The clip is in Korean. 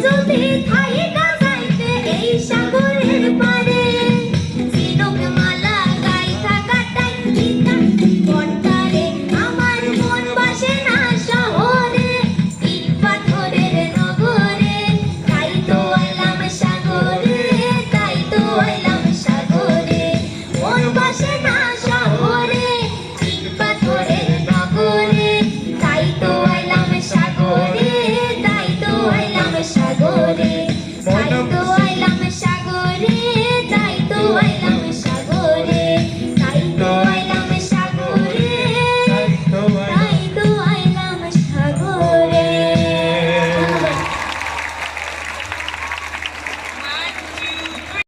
네. know.